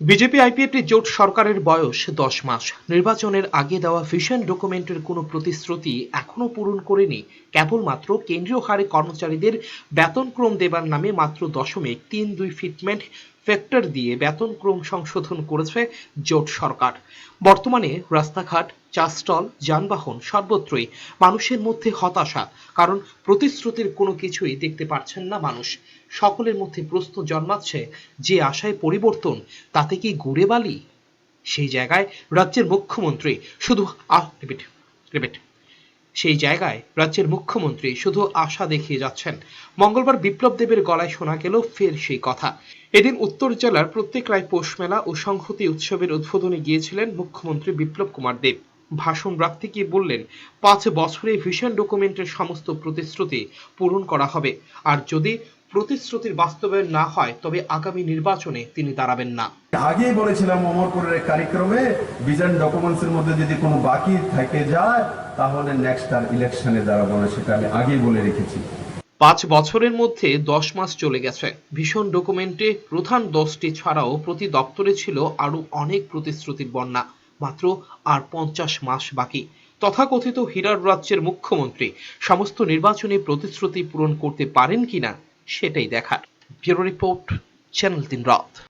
BJP IPFT জোট সরকারের বয়স দশ মাস। নির্বাচনের আগে দেওয়া ভিশন ডকুমেন্টের কোনো প্রতিশ্রুতি এখনও পূরণ করেনি কেবলমাত্র কেন্দ্রীয় হারে কর্মচারীদের বেতনক্রম দেবার নামে মাত্র দশমিক তিন দুই ফিটমেন্ট ফ্যাক্টর দিয়ে বেতন ক্রম সংশোধন করেছে জোট সরকার। বর্তমানে রাস্তাঘাট চা স্টল, যানবাহন সর্বত্রই মানুষের মধ্যে হতাশা, কারণ প্রতিশ্রুতির কোনো কিছুই দেখতে পাচ্ছেন না মানুষ। সকলের মধ্যে প্রশ্ন জন্মাচ্ছে, যে আশায় পরিবর্তন, তাতে কি ঘুরে বালি সেই জায়গায় রাজ্যের মুখ্যমন্ত্রী শুধু রিপিট রিপিট সেই জায়গায় রাজ্যের মুখ্যমন্ত্রী শুধু আশা দেখিয়ে যাচ্ছেন। মঙ্গলবার বিপ্লব দেবের গলায় শোনা গেল ফের সেই কথা। এদিন উত্তর জেলার প্রত্যেক রায় পৌষ মেলা ও সংহতি উৎসবের উদ্বোধনে গিয়েছিলেন মুখ্যমন্ত্রী বিপ্লব কুমার দেব। ভাষণ রাখতে গিয়ে বললেন, পাঁচ বছরে ভিশন ডকুমেন্টের সমস্ত প্রতিশ্রুতি পূরণ করা হবে। আর যদি প্রতিশ্রুতির বাস্তবায়ন না হয় তবে আগামী নির্বাচনে তিনি দাঁড়াবেন না। আগেই বলেছিলাম অমরপুরের এক কার্যক্রমে ভিজন ডকুমেন্টস এর মধ্যে যদি কোনো বাকি থেকে যায় তাহলে নেক্সট আর ইলেকশনে দাঁড়াবো না সেটা আমি আগেই বলে রেখেছি। পাঁচ বছরের মধ্যে দশ মাস চলে গেছে। ভীষণ ডকুমেন্টে প্রধান দশটি ছাড়াও প্রতি দপ্তরে ছিল আরও অনেক প্রতিশ্রুতির বন্যা। মাত্র আর পঞ্চাশ মাস বাকি। তথাকথিত হীরার রাজ্যের মুখ্যমন্ত্রী সমস্ত নির্বাচনী প্রতিশ্রুতি পূরণ করতে পারেন কিনা? সেটাই দেখার ব্যুরো রিপোর্ট চ্যানেল তিন রাত।